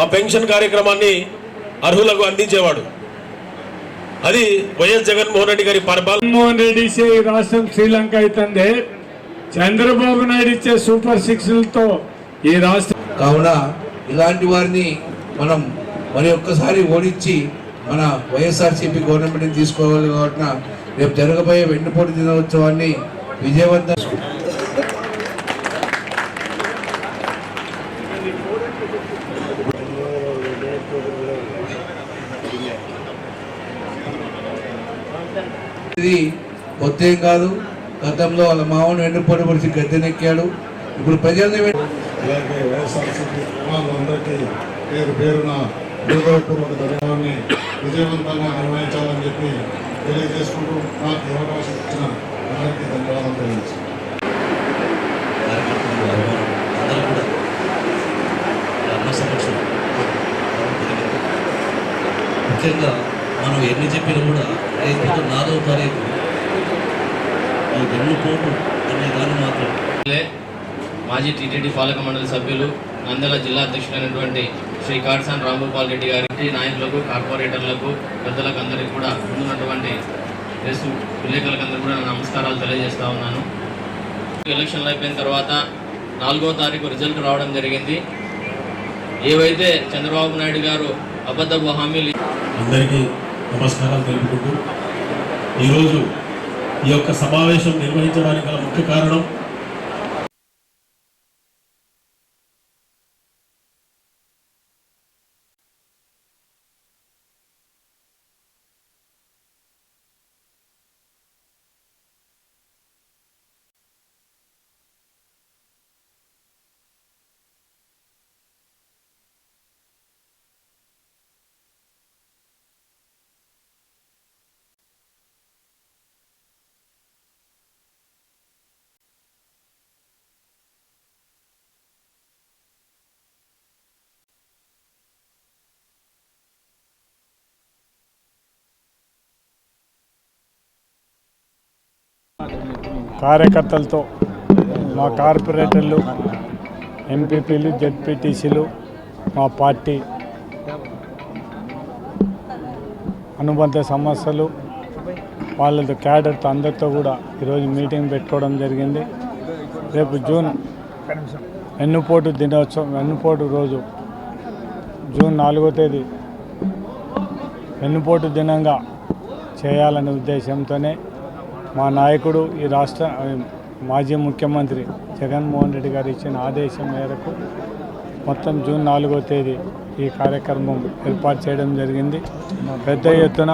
ఆ పెన్షన్ కార్యక్రమాన్ని అర్హులకు అందించేవాడు. అది వైఎస్ జగన్మోహన్ రెడ్డి గారి పరిపాలన. జగన్మోహన్ రెడ్డి ఇచ్చే రాష్ట్రం శ్రీలంక అవుతుంది చంద్రబాబు నాయుడు ఇచ్చే సూపర్ సిక్స్లతో ఈ రాష్ట్రం కావున ఇలాంటి వారిని మనం మరి ఒక్కసారి ఓడించి మన వైఎస్ఆర్సీపీ గవర్నమెంట్ని తీసుకోవాలి కాబట్టి రేపు జరగబోయే వెన్నుపోటు దినోత్సవాన్ని విజయవంతం ఇది కొత్త ఏం కాదు. గతంలో వాళ్ళ మామూలు వెన్నుపోటు పొడిచి గద్దెనెక్కాడు. ఇప్పుడు ప్రజల్ని అలాగే వైఎస్ఆర్సీపీ పేరు పేరున హృదయపూర్వక ధన్యవాదాన్ని విజయవంతంగా నిర్వహించాలని చెప్పి తెలియజేసుకుంటూ నాకు అవకాశం ఇచ్చిన అందరికీ ధన్యవాదాలు ముఖ్యంగా మనం ఎన్ని చెప్పినా కూడా రేపు నాలుగవ తారీఖు ఈ వెన్నుపోటు అనే దాన్ని మాత్రం. మాజీ టీటీడీ పాలక మండలి సభ్యులు నంద్యాల జిల్లా అధ్యక్షుడైనటువంటి శ్రీ కాటసాని రాంగోపాల్ రెడ్డి గారికి నాయకులకు కార్పొరేటర్లకు పెద్దలకు అందరికీ కూడా ముందున్నటువంటి ప్రెస్ విలేకరులకు అందరికీ కూడా నా నమస్కారాలు తెలియజేస్తా ఉన్నాను. ఎలక్షన్లు అయిపోయిన తర్వాత నాలుగో తారీఖు రిజల్ట్ రావడం జరిగింది. ఏవైతే చంద్రబాబు నాయుడు గారు అబద్ధపు హామీలు అందరికీ నమస్కారాలు తెలుపుకుంటూ ఈరోజు ఈ యొక్క సమావేశం నిర్వహించడానికి గల ముఖ్య కారణం కార్యకర్తలతో మా కార్పొరేటర్లు ఎంపీపీలు జెడ్పీటీసీలు మా పార్టీ అనుబంధ సమస్యలు వాళ్ళతో క్యాడర్తో అందరితో కూడా ఈరోజు మీటింగ్ పెట్టుకోవడం జరిగింది. రేపు జూన్ వెన్నుపోటు దినోత్సవం వెన్నుపోటు రోజు జూన్ నాలుగో తేదీ వెన్నుపోటు దినంగా చేయాలనే ఉద్దేశంతోనే మా నాయకుడు ఈ రాష్ట్ర మాజీ ముఖ్యమంత్రి జగన్మోహన్ రెడ్డి గారు ఇచ్చిన ఆదేశం మేరకు మొత్తం జూన్ నాలుగో తేదీ ఈ కార్యక్రమం ఏర్పాటు చేయడం జరిగింది. పెద్ద ఎత్తున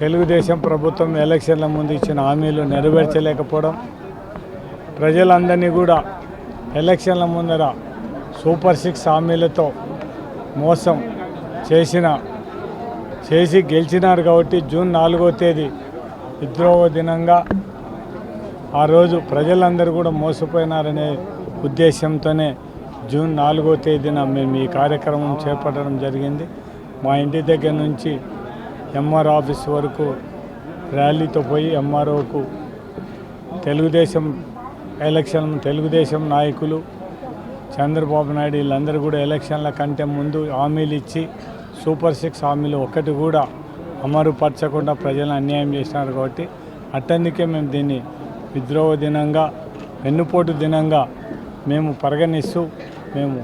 తెలుగుదేశం ప్రభుత్వం ఎలక్షన్ల ముందు ఇచ్చిన హామీలు నెరవేర్చలేకపోవడం ప్రజలందరినీ కూడా ఎలక్షన్ల ముందర సూపర్ సిక్స్ హామీలతో మోసం చేసిన చేసి గెలిచినారు కాబట్టి జూన్ నాలుగో తేదీ విద్రోహ దినంగా ఆ రోజు ప్రజలందరూ కూడా మోసపోయినారనే ఉద్దేశంతోనే జూన్ నాలుగో తేదీన మేము ఈ కార్యక్రమం చేపట్టడం జరిగింది. మా ఇంటి దగ్గర నుంచి ఎంఆర్ ఆఫీస్ వరకు ర్యాలీతో పోయి ఎంఆర్ఓకు తెలుగుదేశం ఎలక్షన్ తెలుగుదేశం నాయకులు చంద్రబాబు నాయుడు వీళ్ళందరూ కూడా ఎలక్షన్ల కంటే ముందు హామీలు ఇచ్చి సూపర్ సిక్స్ హామీలు ఒక్కటి కూడా అమరుపరచకుండా ప్రజలను అన్యాయం చేసినారు కాబట్టి అట్టందుకే మేము దీన్ని విద్రోహ దినంగా వెన్నుపోటు దినంగా మేము పరిగణిస్తూ మేము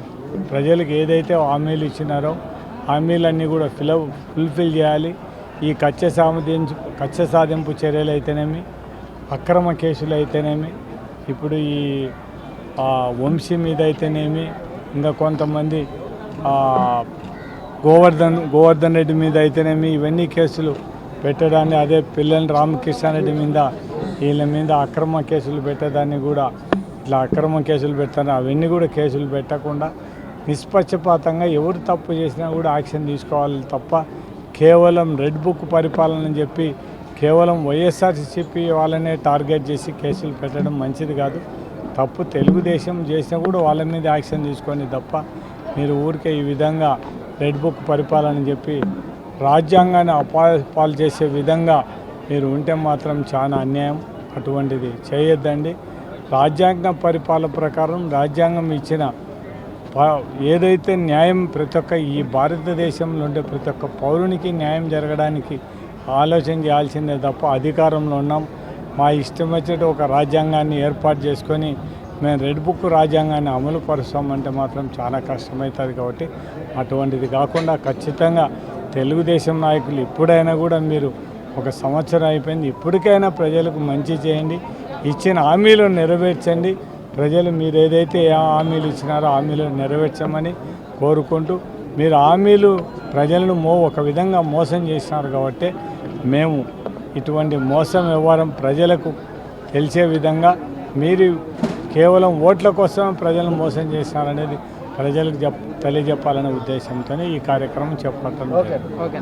ప్రజలకు ఏదైతే హామీలు ఇచ్చినారో హామీలన్నీ కూడా ఫిల ఫుల్ఫిల్ చేయాలి. ఈ కచ్చ సాధించు కచ్చ సాధింపు చర్యలు అయితేనేమి అక్రమ కేసులు అయితేనేమి ఇప్పుడు ఈ వంశీ మీద అయితేనేమి ఇంకా కొంతమంది గోవర్ధన్ గోవర్ధన్ రెడ్డి మీద అయితేనేమి ఇవన్నీ కేసులు పెట్టడాన్ని అదే పిల్లల రామకృష్ణారెడ్డి మీద వీళ్ళ మీద అక్రమ కేసులు పెట్టేదాన్ని కూడా ఇట్లా అక్రమ కేసులు పెడతారు. అవన్నీ కూడా కేసులు పెట్టకుండా నిష్పక్షపాతంగా ఎవరు తప్పు చేసినా కూడా యాక్షన్ తీసుకోవాలి తప్ప కేవలం రెడ్ బుక్ పరిపాలన చెప్పి కేవలం వైఎస్ఆర్సీపీ వాళ్ళనే టార్గెట్ చేసి కేసులు పెట్టడం మంచిది కాదు. తప్పు తెలుగుదేశం చేసినా కూడా వాళ్ళ మీద యాక్షన్ తీసుకొని తప్ప మీరు ఊరికే ఈ విధంగా రెడ్ బుక్ పరిపాలన చెప్పి రాజ్యాంగాన్ని అపాలు చేసే విధంగా మీరు ఉంటే మాత్రం చాలా అన్యాయం. అటువంటిది చేయొద్దండి. రాజ్యాంగ పరిపాలన ప్రకారం రాజ్యాంగం ఇచ్చిన ప- ఏదైతే న్యాయం ప్రతి ఒక్క ఈ భారతదేశంలో ఉండే ప్రతి ఒక్క పౌరునికి న్యాయం జరగడానికి ఆలోచన చేయాల్సిందే తప్ప అధికారంలో ఉన్నాం. మా ఇష్టం వచ్చేట ఒక రాజ్యాంగాన్ని ఏర్పాటు చేసుకొని మేము రెడ్ బుక్ రాజ్యాంగాన్ని అమలు పరుస్తామంటే మాత్రం చాలా కష్టమవుతుంది కాబట్టి అటువంటిది కాకుండా ఖచ్చితంగా తెలుగుదేశం నాయకులు ఇప్పుడైనా కూడా మీరు ఒక సంవత్సరం అయిపోయింది. ఇప్పటికైనా ప్రజలకు మంచి చేయండి. ఇచ్చిన హామీలు నెరవేర్చండి. ప్రజలు మీరు ఏదైతే ఏ హామీలు ఇచ్చినారో హామీలు నెరవేర్చమని కోరుకుంటూ మీరు హామీలు ప్రజలను మో ఒక విధంగా మోసం చేసినారు కాబట్టి మేము ఇటువంటి మోసం వ్యవహారం ప్రజలకు తెలిసే విధంగా మీరు కేవలం ఓట్ల కోసం ప్రజలను మోసం చేసినారనేది ప్రజలకు చెప్ తెలియజెప్పాలనే ఉద్దేశంతోనే ఈ కార్యక్రమం. ఓకే